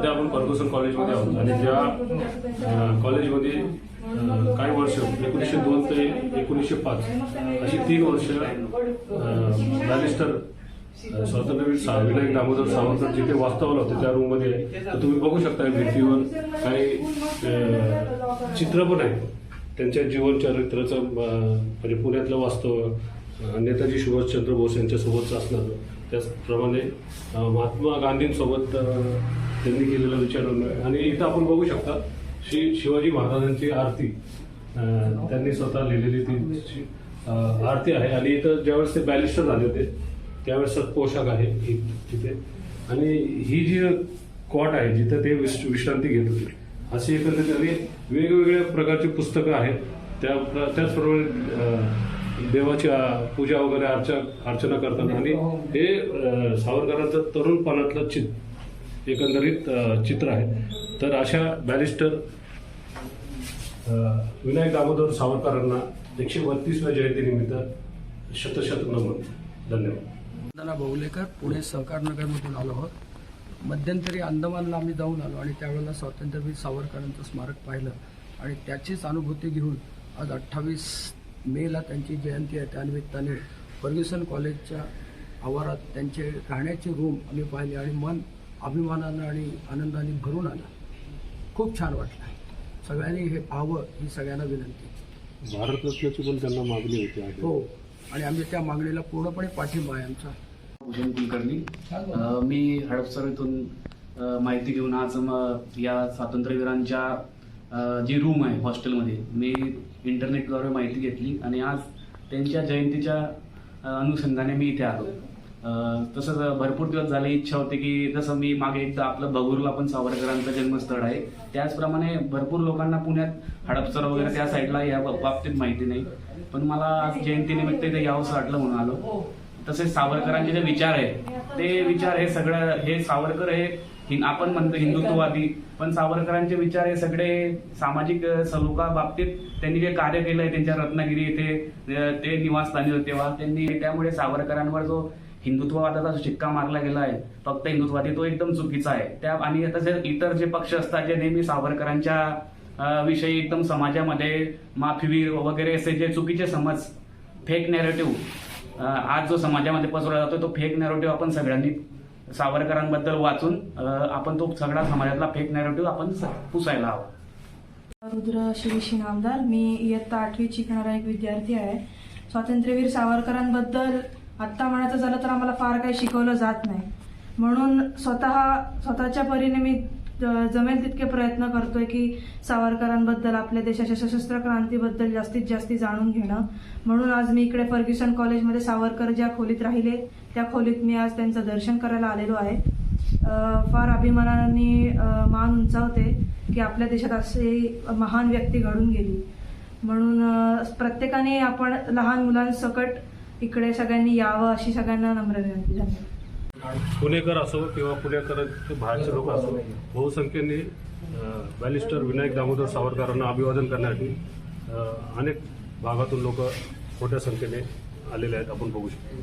सध्या आपण फर्ग्युसन कॉलेजमध्ये आहोत. आणि ज्या कॉलेजमध्ये काही वर्ष एकोणीसशे दोन ते एकोणीसशे पाच अशी तीन वर्ष बॅरिस्टर स्वातंत्र्यवीर सा विनायक दामोदर सावंत जिथे वास्तवाला होते त्या रूममध्ये तर तुम्ही बघू शकता भिंतीवर काही चित्र पण आहे त्यांच्या जीवन चरित्राचं म्हणजे पुण्यातलं वास्तव नेताजी सुभाषचंद्र बोस यांच्यासोबतचं असणार त्याचप्रमाणे महात्मा गांधींसोबत त्यांनी केलेलं विचार आणि इथं आपण बघू शकता श्री शिवाजी महाराजांची आरती त्यांनी स्वतः लिहिलेली ती आरती आहे. आणि इथं ज्यावेळेस ते बॅलिस्टर झाले होते त्यावेळेस पोशाख आहे तिथे. आणि ही जी कॉट आहे जिथं ते विश- विश्रांती घेत होते अशी एकंदरीत त्यांनी वेगवेगळ्या प्रकारची पुस्तकं आहेत. त्या त्याचप्रमाणे देवाची पूजा वगैरे अर्चा अर्चना करतात आणि हे सावरकरांचं तरुणपणातलं चित्र एकंदरीत चित्र आहे. तर अशा बॅरिस्टर विनायक दामोदर सावरकरांना एकशे बत्तीसव्या जयंतीनिमित्त शतशत नमन. धन्यवाद. वंदना भाऊलेकर पुणे सहकारनगरमधून आलो आहोत. मध्यंतरी अंदमानला आम्ही जाऊन आलो आणि त्यावेळेला स्वातंत्र्यवीर सावरकरांचं स्मारक पाहिलं. आणि त्याचीच अनुभूती घेऊन आज अठ्ठावीस मेला त्यांची जयंती आहे. त्यानिमित्ताने फर्ग्युसन कॉलेजच्या आवारात त्यांचे राहण्याचे रूम आम्ही पाहिले आणि मन अभिमानानं आणि आनंदाने भरून आलं. खूप छान वाटलं. सगळ्यांनी हे पाहावं ही सगळ्यांना विनंती. भारतरत्नाची पण त्यांना मागणी होती आहे. हो. आणि आम्ही त्या मागणीला पूर्णपणे पाठिंबा आहे आमचा. भूषण कुलकर्णी मी हडपसर इथून माहिती घेऊन आज या स्वातंत्र्यवीरांच्या जी रूम आहे हॉस्टेलमध्ये मी इंटरनेटद्वारे माहिती घेतली आणि आज त्यांच्या जयंतीच्या अनुषंगाने मी इथे आलो. तसंच भरपूर दिवस झाले इच्छा होती की जसं मी मागे एकदा आपलं भगूरला पण सावरकरांचं जन्मस्थळ आहे. त्याचप्रमाणे भरपूर लोकांना पुण्यात हडपसर वगैरे त्या साईडला या बाबतीत माहिती नाही. पण मला आज जयंतीनिमित्त इथे यावंसं वाटलं म्हणून आलो. तसेच सावरकरांचे जे विचार आहेत ते विचार हे सगळं हे सावरकर हे आपण म्हणतो हिंदुत्ववादी पण सावरकरांचे विचार हे सगळे सामाजिक अ, सलोखा बाबतीत त्यांनी जे कार्य केलं आहे त्यांच्या रत्नागिरी येथे ते निवासस्थानी होते तेव्हा त्यांनी त्यामुळे सावरकरांवर जो हिंदुत्ववादाचा जो शिक्का मारला गेला आहे फक्त हिंदुत्ववादी तो एकदम चुकीचा आहे. त्या आणि तसेच इतर जे पक्ष असतात जे नेहमी सावरकरांच्या विषयी एकदम समाजामध्ये माफीवीर वगैरे असे जे चुकीचे समज फेक नॅरेटिव्ह आज जो समाजामध्ये पसरवला जातो तो फेक नॅरेटिव्ह आपण सगळ्यांनी सावरकरांबद्दल वाचून आपण तो सगळा समाजातला फेक नॅरेटिव्ह आपण स- पुसायला हवा. रुद्र शिरीषी नामदार. मी इयत्ता आठवीत शिकणारा एक विद्यार्थी आहे. स्वातंत्र्यवीर सावरकरांबद्दल आत्ता म्हणायचं झालं तर आम्हाला फार काही शिकवलं जात नाही. म्हणून स्वतः स्वतःच्या परीने मी जमेल तितके प्रयत्न करतोय की सावरकरांबद्दल आपल्या देशाच्या सशस्त्र क्रांतीबद्दल जास्तीत जास्त जाणून घेणं. म्हणून आज मी इकडे फर्ग्युसन कॉलेजमध्ये सावरकर ज्या खोलीत राहिले त्या खोलीत मी आज त्यांचं दर्शन करायला आलेलो आहे. फार अभिमानाने मान उंचावते की आपल्या देशात असे महान व्यक्ती घडून गेली. म्हणून प्रत्येकाने आपण लहान मुलांसकट इकडे सगळ्यांनी यावं अशी सगळ्यांना नम्र विनंती पुणेकर असो किंवा पुणेकर बाहेरचे लोक असो बहुसंख्येने अ, बॅरिस्टर विनायक दामोदर सावरकरांना अभिवादन करण्यासाठी अनेक भागातून लोक मोठ्या संख्येने आलेले आहेत आपण बघू शकतो.